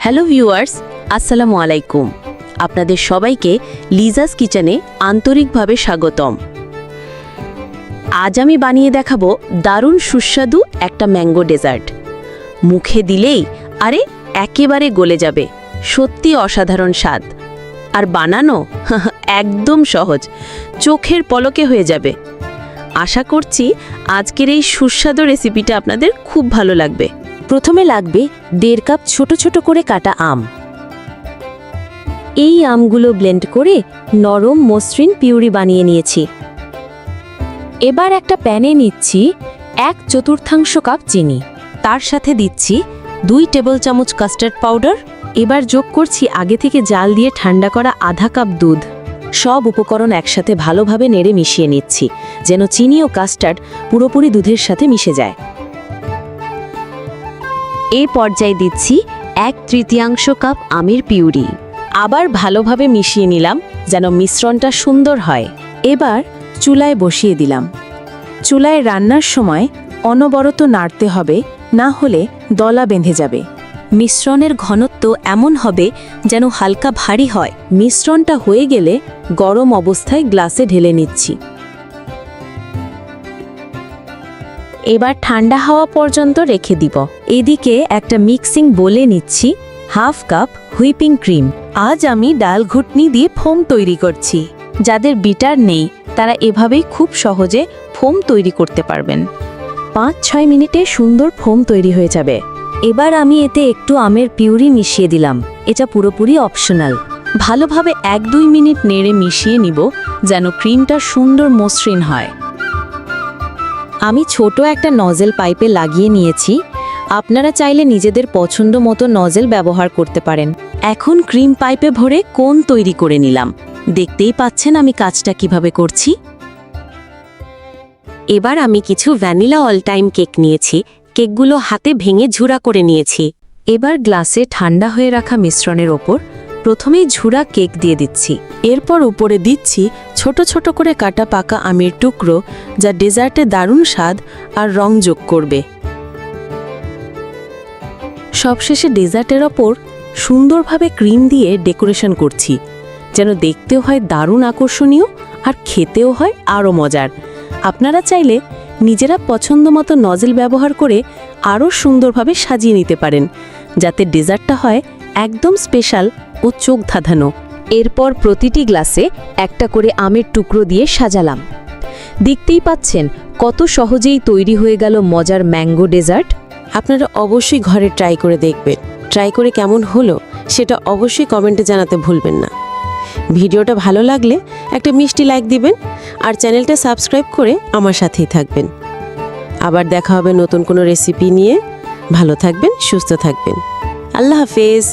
Hello viewers, আসসালামু আলাইকুম। আপনাদের সবাইকে লিজাস কিচেনে আন্তরিকভাবে স্বাগতম। আজ আমি বানিয়ে দেখাবো দারুণ সুস্বাদু একটা ম্যাঙ্গো ডেজার্ট। মুখে দিলেই আরে একেবারে গলে যাবে, সত্যি অসাধারণ স্বাদ। আর বানানো একদম সহজ, চোখের পলকে হয়ে যাবে। আশা করছি আজকের এই সুস্বাদু রেসিপিটা আপনাদের খুব ভালো লাগবে। প্রথমে লাগবে দেড় কাপ ছোট ছোট করে কাটা আম। এই আমগুলো ব্লেন্ড করে নরম মসৃণ পিউরি বানিয়ে নিয়েছি। এবার একটা প্যানে নিচ্ছি এক চতুর্থাংশ কাপ চিনি। তার সাথে দিচ্ছি দুই টেবিল চামচ কাস্টার্ড পাউডার। এবার যোগ করছি আগে থেকে জাল দিয়ে ঠান্ডা করা আধা কাপ দুধ। সব উপকরণ একসাথে ভালোভাবে নেড়ে মিশিয়ে নিচ্ছি, যেন চিনি ও কাস্টার্ড পুরোপুরি দুধের সাথে মিশে যায়। এই পর্যায়ে দিচ্ছি এক তৃতীয়াংশ কাপ আমের পিউরি। আবার ভালোভাবে মিশিয়ে নিলাম যেন মিশ্রণটা সুন্দর হয়। এবার চুলায় বসিয়ে দিলাম। চুলায় রান্নার সময় অনবরত নাড়তে হবে, না হলে দলা বেঁধে যাবে। মিশ্রণের ঘনত্ব এমন হবে যেন হালকা ভারী হয়। মিশ্রণটা হয়ে গেলে গরম অবস্থায় গ্লাসে ঢেলে নিচ্ছি। এবার ঠান্ডা হওয়া পর্যন্ত রেখে দিব। এদিকে একটা মিক্সিং বলে নিচ্ছি, হাফ কাপ হুইপিং ক্রিম। আজ আমি ডাল ঘুটনি দিয়ে ফোম তৈরি করছি। যাদের বিটার নেই, তারা এভাবেই খুব সহজে ফোম তৈরি করতে পারবেন। পাঁচ, ছয় মিনিটে সুন্দর ফোম তৈরি হয়ে যাবে। এবার আমি এতে একটু আমের পিউরি মিশিয়ে দিলাম। এটা পুরোপুরি অপশনাল। ভালোভাবে এক দুই মিনিট নেড়ে মিশিয়ে নিব, যেন ক্রিমটা সুন্দর মসৃণ হয়। আমি ছোট একটা নজেল পাইপে লাগিয়ে নিয়েছি। আপনারা চাইলে নিজেদের পছন্দ মতো নজেল ব্যবহার করতে পারেন। এখন ক্রিম পাইপে ভরে কোন তৈরি করে নিলাম। দেখতেই পাচ্ছেন আমি কাজটা কীভাবে করছি। এবার আমি কিছু ভ্যানিলা অল টাইম কেক নিয়েছি। কেকগুলো হাতে ভেঙে ঝুরা করে নিয়েছি। এবার গ্লাসে ঠান্ডা হয়ে রাখা মিশ্রণের ওপর প্রথমেই ঝুরা কেক দিয়ে দিচ্ছি। এরপর উপরে দিচ্ছি ছোট ছোট করে কাটা পাকা আমের টুকরো, যা ডেজার্টে দারুণ স্বাদ আর রং যোগ করবে। সবশেষে ডেজার্টের ওপর সুন্দরভাবে ক্রিম দিয়ে ডেকোরেশন করছি, যেন দেখতেও হয় দারুণ আকর্ষণীয় আর খেতেও হয় আরও মজার। আপনারা চাইলে নিজেরা পছন্দ মতো নজেল ব্যবহার করে আরও সুন্দরভাবে সাজিয়ে নিতে পারেন, যাতে ডেজার্টটা হয় একদম স্পেশাল ও চোখ ধাঁধানো। এরপর প্রতিটি গ্লাসে একটা করে আমের টুকরো দিয়ে সাজালাম। দেখতেই পাচ্ছেন কত সহজেই তৈরি হয়ে গেল মজার ম্যাঙ্গো ডেজার্ট। আপনারা অবশ্যই ঘরে ট্রাই করে দেখবেন। ট্রাই করে কেমন হলো সেটা অবশ্যই কমেন্টে জানাতে ভুলবেন না। ভিডিওটা ভালো লাগলে একটা মিষ্টি লাইক দিবেন আর চ্যানেলটা সাবস্ক্রাইব করে আমার সাথেই থাকবেন। আবার দেখা হবে নতুন কোনো রেসিপি নিয়ে। ভালো থাকবেন, সুস্থ থাকবেন। আল্লাহ হাফেজ।